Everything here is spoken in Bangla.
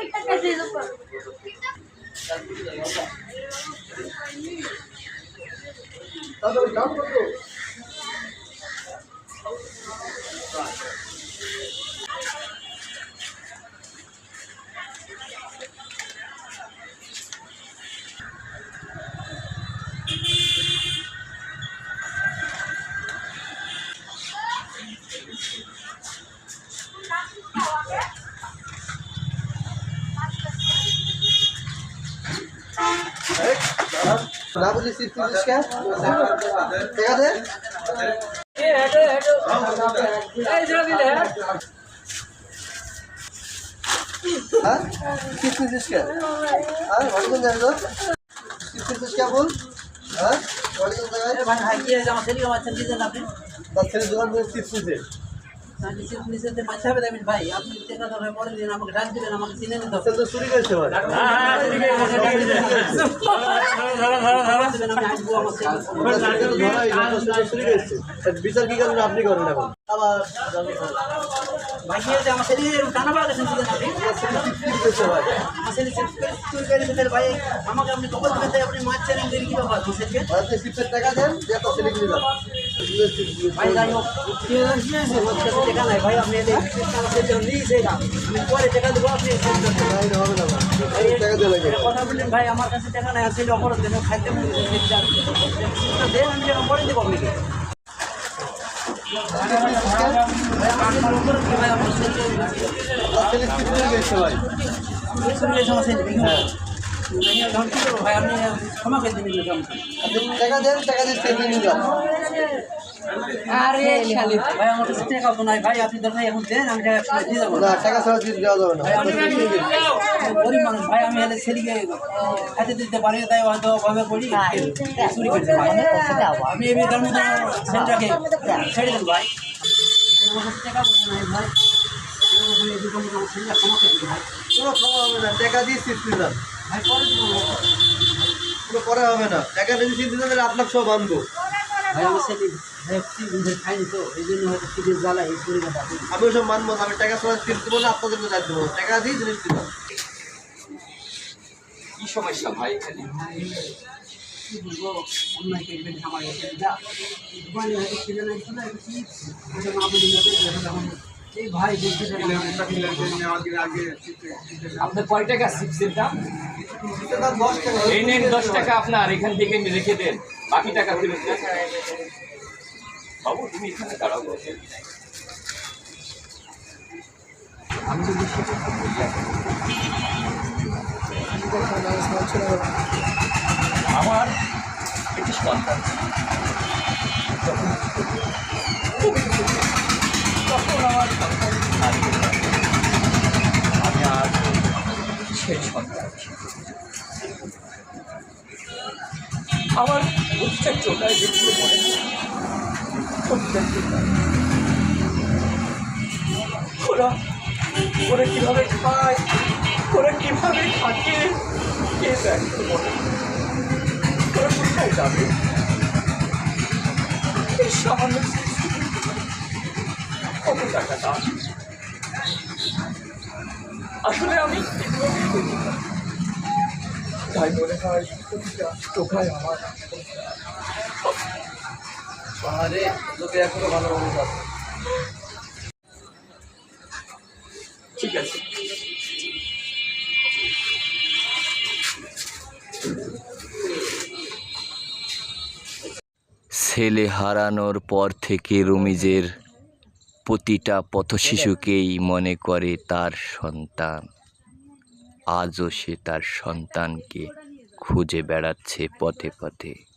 que tá fazendo, pô? Tá doidão, pô? না বলি সিট তিরিশ কে ঠিক আছে হ্যাঁ সিট তিরিশ কে হ্যাঁ ওয়ালাইকুম জানি সিট ছেলে দোকান থেকে সিট আমাকে ডাক দিবেন আমাকে চিনে নিতে চুরি করেছে ভাই বিচার আপনি করেন এখন আবার আমাকে আপনি কখন আপনি সিটের টাকা দেন ভাই যাই নাই ভাই আপনি পরে টাকা দেবো আপনি টাকা দিয়ে লাগে। কথা বললেন ভাই আমার কাছে টাকা নাই আসলে অপরাধ দেন খাইতে দেন আমি টাকা পরে দেবো আপনাকে। টাকা দেন টাকা দিয়ে নিয়ে যান। আরে শালি ভাই আমার কাছে টাকা তো নাই। ভাই আপনি দরকার এখন দেন আমি টাকা একসাথে দিয়ে দেবো। না টাকা ছাড়া সিট দেওয়া যাবে না। ভাই গরিব মানুষ ভাই আমি হলে ছেলেকে খাইতে দিতে পারি তাই হয়তো ভাবে পড়ি। চুরি করছে আমি এই বিধার মতো সেন্টারকে ছেড়ে দেন ভাই। আমার কাছে টাকা পয়সা নাই ভাই। এই বিধার মতো আমার ছেলেটা ক্ষমা করে দিন ভাই। কোনো ক্ষমা হবে না। টাকা দিয়ে পরে হবে না। টাকা আপনার সব আনব। ভাই ছেলে আমি ওসব মানবো আমি টাকা দেবো না? আপনাদেরকে চাই দেবো টাকা দিয়ে জিনিস দিলাম কি সমস্যা ভাই বলি আপনার দশ টাকা আপনার, এখান থেকে রেখে দেন। বাকি টাকা ফেরত বাবু তুমি এখানে দাঁড়াও বসে। আমি তো বিশ্বাস করতে আমার একটি সন্তান ছিল। যখন খুবই ছোট, তখন আমার সন্তান হারিয়ে গেল। আমি আর সেই সন্তান ছিল। আমার প্রত্যেক চোটায় দেখলে মনে হয় প্রত্যেক চোটায় ওরা ওরা কীভাবে খায়? ওরা কীভাবে থাকে? কে মনে ওরা কোথায় যাবে? কত টাকা দাম? আসলে আমি। তাই মনে হয় টোকায় আমার। আরে তোকে এখনও ভালো মানুষ আছে। ঠিক আছে। ছেলে হারানোর পর থেকে রুমিজের প্রতিটা পথশিশুকেই মনে করে তার সন্তান। আজও সে তার সন্তানকে খুঁজে বেড়াচ্ছে পথে পথে।